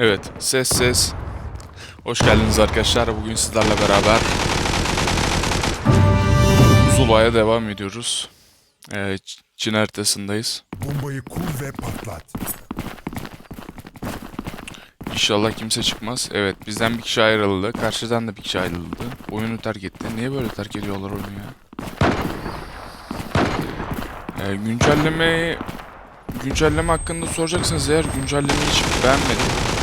Evet, ses ses. Hoş geldiniz arkadaşlar. Bugün sizlerle beraber Zula'ya devam ediyoruz. Ee, Çin haritasındayız. Bombayı kur ve patlat. İnşallah kimse çıkmaz. Evet, bizden bir kişi ayrıldı. Karşıdan da bir kişi ayrıldı. Oyunu terk etti. Niye böyle terk ediyorlar oyunu ya? Ee, güncelleme güncelleme hakkında soracaksınız eğer güncellemeyi hiç beğenmedim.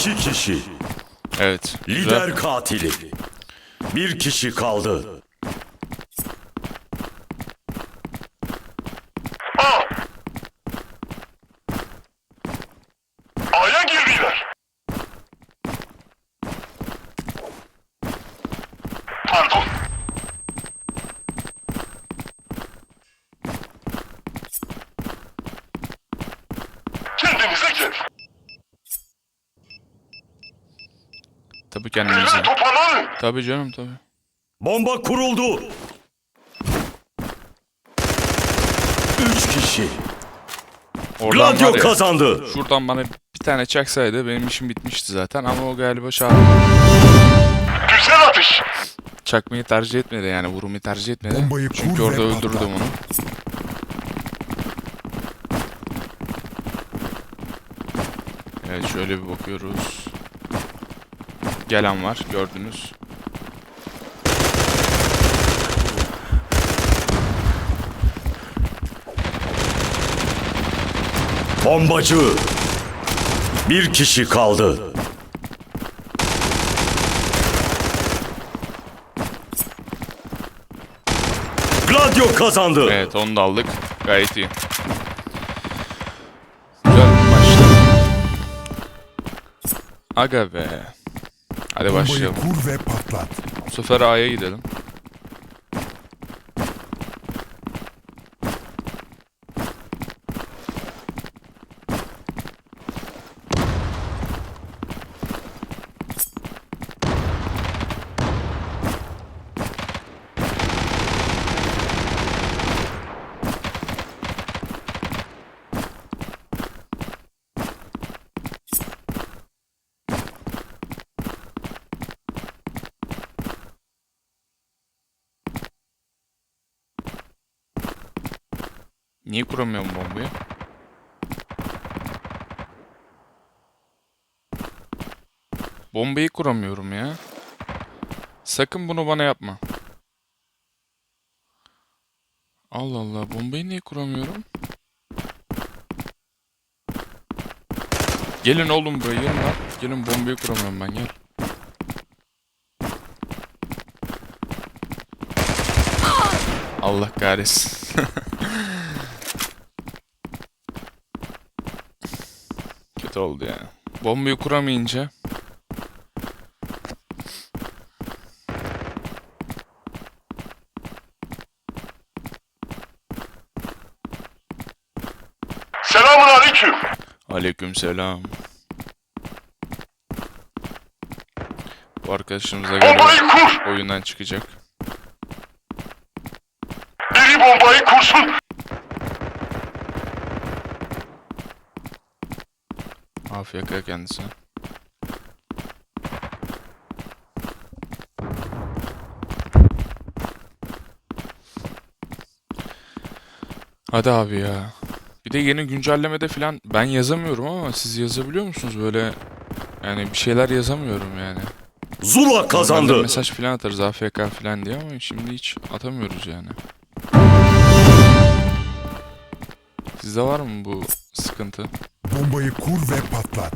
İki kişi. Evet. güzel. Lider katili. Bir kişi kaldı. Tabii kendimize. Elini toparlanın. Tabii canım tabii. Bomba kuruldu. Üç kişi. Oradan Gladio var ya, kazandı. şuradan bana bir tane çaksaydı benim işim bitmişti zaten ama o galiba çağırdı. Güzel atış. Çakmayı tercih etmedi yani vurmayı tercih etmedi. Bombayı Çünkü orada patlat. öldürdüm onu. Evet şöyle bir bakıyoruz. Gelen var gördünüz. Bombacı. Bir kişi kaldı. Gladio kazandı. Evet onu da aldık. Gayet iyi. Güzel maçtı. Aga be. Hadi başlayalım. kur ve patlat. Bu sefer A'ya gidelim. Niye kuramıyorum bombayı? Bombayı kuramıyorum ya. Sakın bunu bana yapma. Allah Allah bombayı niye kuramıyorum? Gelin oğlum buraya gelin lan. Gelin bombayı kuramıyorum ben gel. Allah kahretsin. Kötü oldu ya. Bombayı kuramayınca Selamun aleyküm. Aleykümselam. Bu arkadaşımıza Bombayı göre kur. oyundan çıkacak. Biri bombayı kursun. AFK kendisi. Hadi abi ya. Bir de yeni güncellemede falan ben yazamıyorum ama siz yazabiliyor musunuz böyle? Yani bir şeyler yazamıyorum yani. Zula Normalde kazandı. mesaj falan atarız AFK falan diye ama şimdi hiç atamıyoruz yani. Sizde var mı bu sıkıntı? Bombayı kur ve patlat.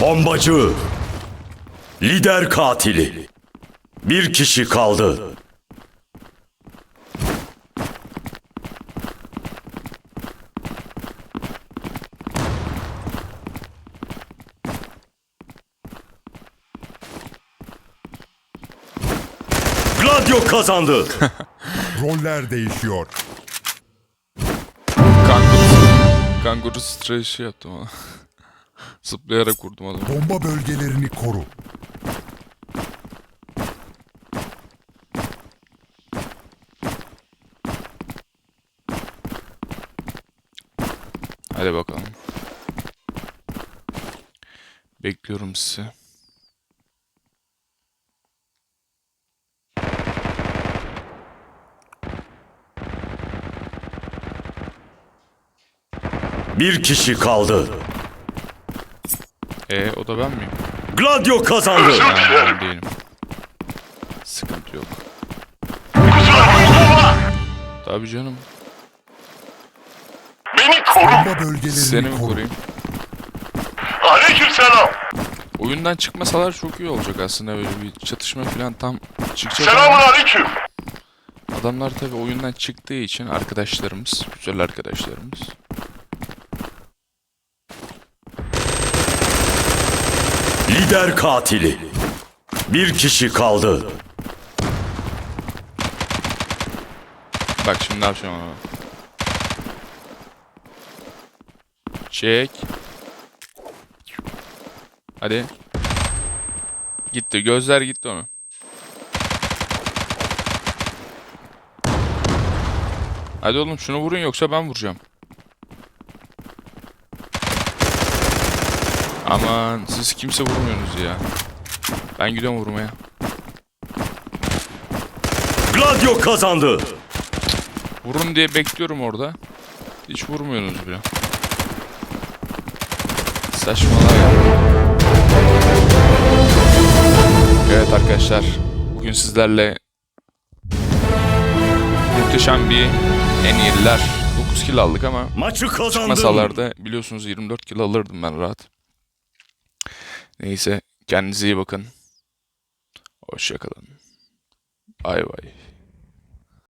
Bombacı Lider katili. Bir kişi kaldı. Gladio kazandı. Roller değişiyor. Kanguru, kanguru streçi yaptım ama. Zıplayarak vurdum adamı. Bomba bölgelerini koru. Hadi bakalım. Bekliyorum sizi. Bir kişi kaldı. E o da ben miyim? Gladio kazandı. Ben değilim. Sıkıntı yok. Tabii canım. Beni koru. Bomba bölgelerini Seni mi koru. koruyayım? Aleyküm selam. Oyundan çıkmasalar çok iyi olacak aslında böyle bir çatışma falan tam çıkacak Selamun ama aleyküm. adamlar tabii oyundan çıktığı için arkadaşlarımız, güzel arkadaşlarımız. Lider katili. Bir kişi kaldı. Bak şimdi ne yapacağım ona. Çek. Hadi. Gitti. Gözler gitti onu. Hadi oğlum şunu vurun yoksa ben vuracağım. Aman siz kimse vurmuyorsunuz ya. Ben gidiyorum vurmaya. Gladio kazandı. Vurun diye bekliyorum orada. Hiç vurmuyorsunuz bile. Saçmalar ya. Evet arkadaşlar. Bugün sizlerle muhteşem bir en iyiler 9 kill aldık ama Maçı kazandın. masalarda biliyorsunuz 24 kill alırdım ben rahat. Neyse kendinize iyi bakın. Hoşçakalın. Bay bay.